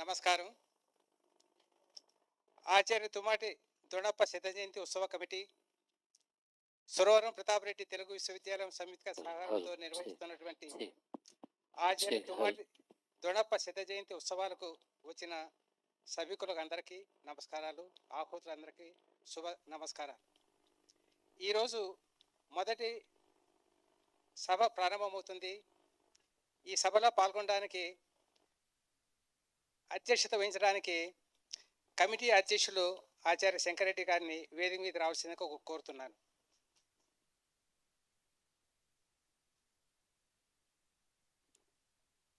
నమస్కారం. ఆచార్య తుమాటి దొడప్ప శత జయంతి ఉత్సవ కమిటీ సురవరం ప్రతాపరెడ్డి తెలుగు విశ్వవిద్యాలయం సంయుక్త సహకారంతో నిర్వహిస్తున్నటువంటి ఆచార్య తుమాటి దొడప్ప శత జయంతి ఉత్సవాలకు వచ్చిన సభికులకు అందరికీ నమస్కారాలు ఆహూతులందరికీ శుభ నమస్కారాలు. ఈరోజు మొదటి సభ ప్రారంభమవుతుంది. ఈ సభలో పాల్గొనడానికి అధ్యక్షత వహించడానికి కమిటీ అధ్యక్షులు ఆచార్య శంకరెడ్డి గారిని వేదిక మీద రావాల్సిందిగా కోరుతున్నాను.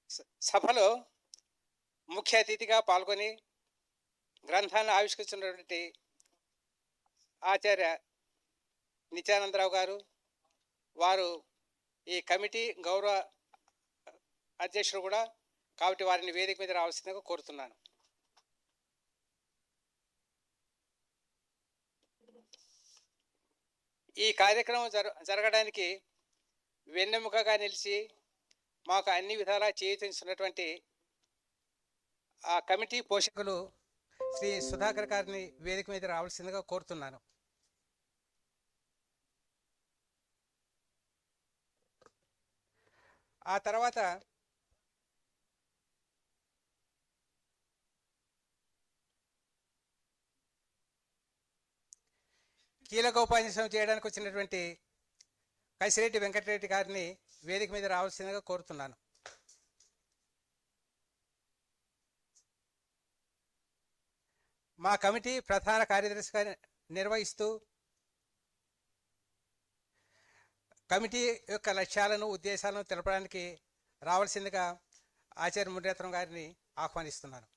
స- సభలో ముఖ్య అతిథిగా పాల్గొని గ్రంథాన్ని ఆవిష్కరించినటువంటి ఆచార్య నిత్యానందరావు గారు వారు ఈ కమిటీ గౌరవ అధ్యక్షుడు కూడా కాబట్టి వారిని వేదిక మీద రావాల్సిందిగా కోరుతున్నాను. ఈ కార్యక్రమం జర జరగడానికి వెన్నెముకగా నిలిచి మాకు అన్ని విధాలా చేయించున్నటువంటి ఆ కమిటీ పోషకులు శ్రీ సుధాకర్ గారిని వేదిక మీద రావాల్సిందిగా కోరుతున్నాను. ఆ తర్వాత కీలక ఉపన్యాసం చేయడానికి వచ్చినటువంటి కసిరెడ్డి వెంకటరెడ్డి గారిని వేదిక మీద రావాల్సిందిగా కోరుతున్నాను. మా కమిటీ ప్రధాన కార్యదర్శిగా నిర్వహిస్తూ కమిటీ యొక్క లక్ష్యాలను ఉద్దేశాలను తెలపడానికి రావాల్సిందిగా ఆచార్య మురళీధరం గారిని ఆహ్వానిస్తున్నాను.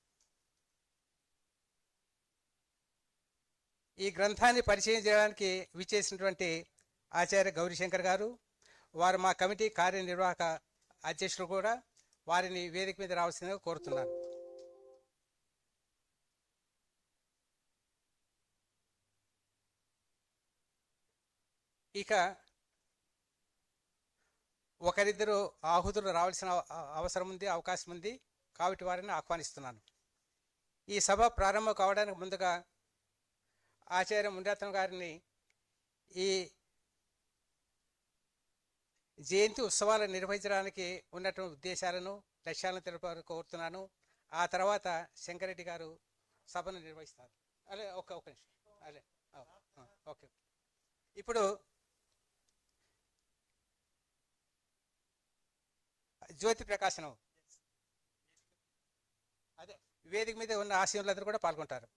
ఈ గ్రంథాన్ని పరిచయం చేయడానికి విచ్చేసినటువంటి ఆచార్య గౌరీశంకర్ గారు వారు మా కమిటీ కార్యనిర్వాహక అధ్యక్షులు కూడా వారిని వేదిక మీద రావాల్సిందిగా కోరుతున్నాను. ఇక ఒకరిద్దరు ఆహుతులు రావాల్సిన అవ- అవసరం ఉంది అవకాశం ఉంది కాబట్టి వారిని ఆహ్వానిస్తున్నాను. ఈ సభ ప్రారంభం కావడానికి ముందుగా ఆచార్య ముండాతన్ గారిని ఈ జయంతి ఉత్సవాలు నిర్వహించడానికి ఉన్నటువంటి ఉద్దేశాలను లక్ష్యాలను తెలుపారు కోరుతున్నాను. ఆ తర్వాత శంకరెడ్డి గారు సభను నిర్వహిస్తారు. అదే ఒక ఒక నిమిషం. అదే ఓకే. ఇప్పుడు జ్యోతి ప్రకాశనం. అదే వేదిక మీద ఉన్న ఆశయంలందరూ కూడా పాల్గొంటారు.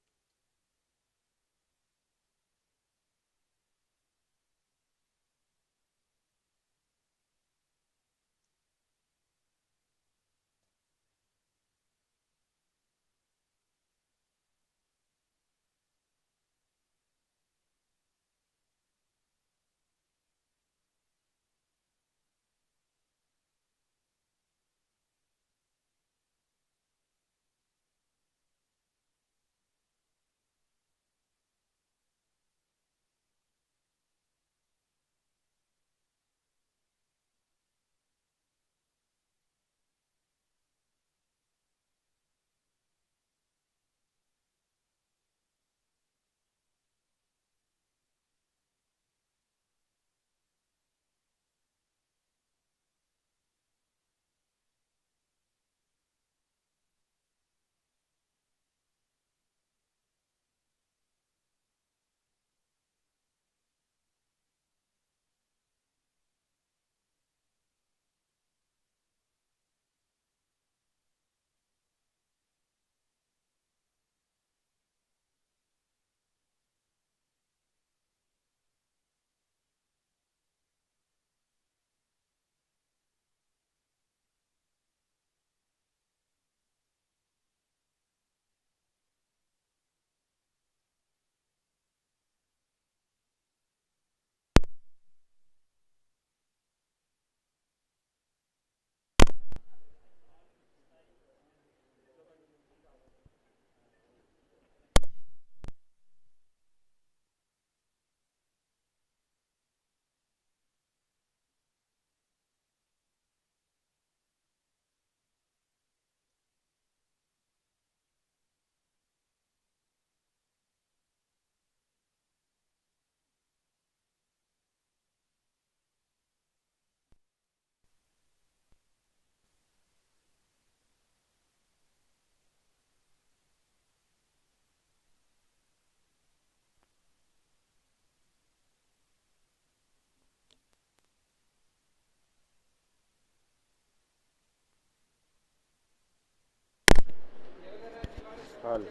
હાલ.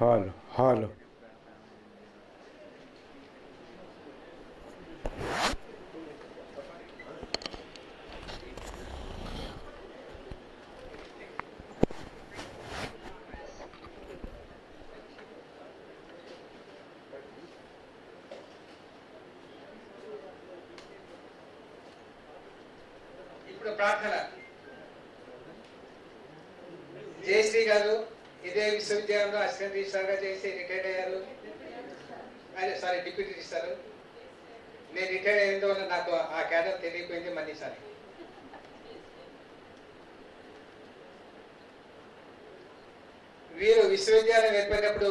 હાલો હાલો. ప్రార్థన. జయశ్రీ గారు ఇదే విశ్వవిద్యాలయంలో అసిస్టెంట్ రిజిస్ట్రార్గా చేసి రిటైర్డ్ అయ్యారు. అదే సారీ డిప్యూటీ రిజిస్టారు నేను రిటైర్ అయ్యేందు వల్ల నాకు ఆ క్యాడర్ తెలియపోయింది మళ్ళీ సార్. వీరు విశ్వవిద్యాలయం ఏర్పడినప్పుడు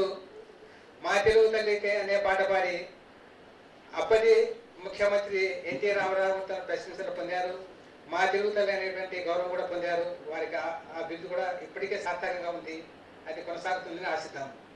మా తెలుగు తల్లికి అనే పాట పాడి అప్పటి ముఖ్యమంత్రి ఎన్టీ రామారావు తన ప్రశంసలు పొందారు. మా తెలుగు తల్లి అనేటువంటి గౌరవం కూడా పొందారు. వారికి ఆ- బిల్లు కూడా ఇప్పటికే సార్థకంగా ఉంది. అది కొనసాగుతుందని ఆశిద్దాం.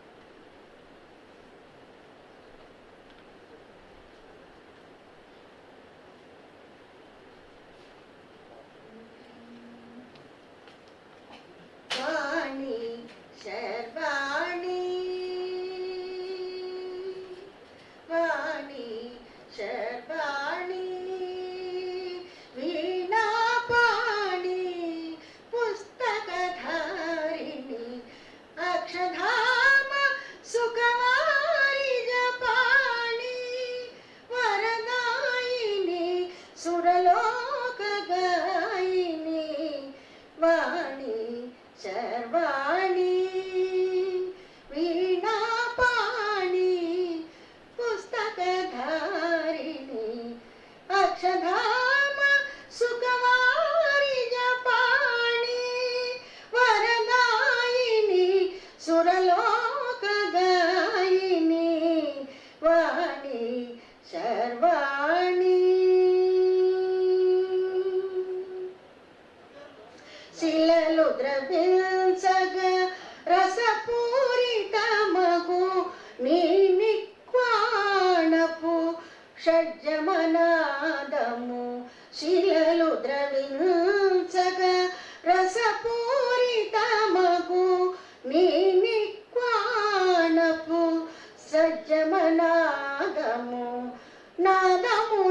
ద్రవించగ రసపూరితమగు నీ నిక్వాణపు షడ్జమనాదము శిలలు ద్రవించగ రసపూరితమగు నీ నిక్వాణపు సజ్జమనాదము నాదము